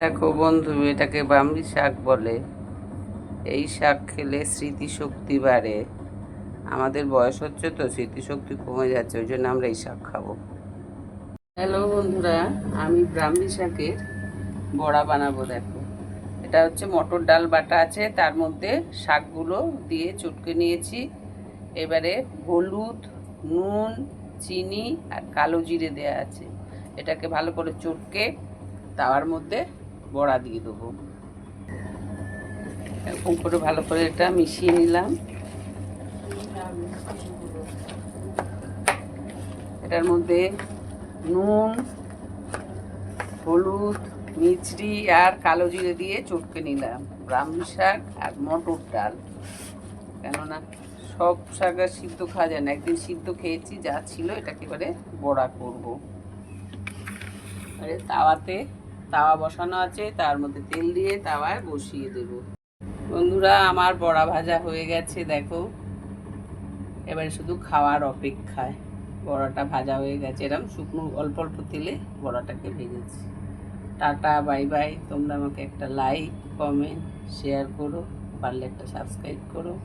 দেখো বন্ধু, এটাকে বামরি শাক বলে। এই শাক খেলে স্মৃতিশক্তি বাড়ে। আমাদের বয়স হচ্ছে তো, স্মৃতিশক্তি কমে যাচ্ছে, ওই জন্য আমরা এই শাক খাব। হ্যালো বন্ধুরা, আমি ব্রাহ্মী শাকের বড়া বানাবো, দেখো। এটা হচ্ছে মটর ডাল বাটা আছে, তার মধ্যে শাকগুলো দিয়ে চটকে নিয়েছি। এবারে হলুদ, নুন, চিনি আর কালো জিরে দেওয়া আছে। এটাকে ভালো করে চটকে, তাওয়ার মধ্যে বড়া দিয়ে দেবো। এরকম করে ভালো করে এটা মিশিয়ে নিলাম। এটার মধ্যে নুন, হলুদ মিচড়ি আর কালো জিরে দিয়ে চটকে নিলাম। ব্রাহ্মী শাক আর মটর ডাল। কেননা সব শাক আর সিদ্ধ খাওয়া যায় না। একদিন সিদ্ধ খেয়েছি, যা ছিল এটাকে এবারে বড়া করব। তাওয়াতে তাওয়া বসানো আছে, তার মধ্যে তেল দিয়ে তাওয়ায় বসিয়ে দেব। বন্ধুরা, আমার বড়া ভাজা হয়ে গেছে, দেখো। এবারে শুধু খাওয়ার অপেক্ষায় বড়াটা ভাজা হয়ে গেছে। এরকম শুকনো অল্প অল্প তেলে বড়াটাকে ভেজেছি। Tata, bye bye. তোমরা আমাকে একটা লাইক কমেন্ট শেয়ার করো। পারলে একটা সাবস্ক্রাইব করো।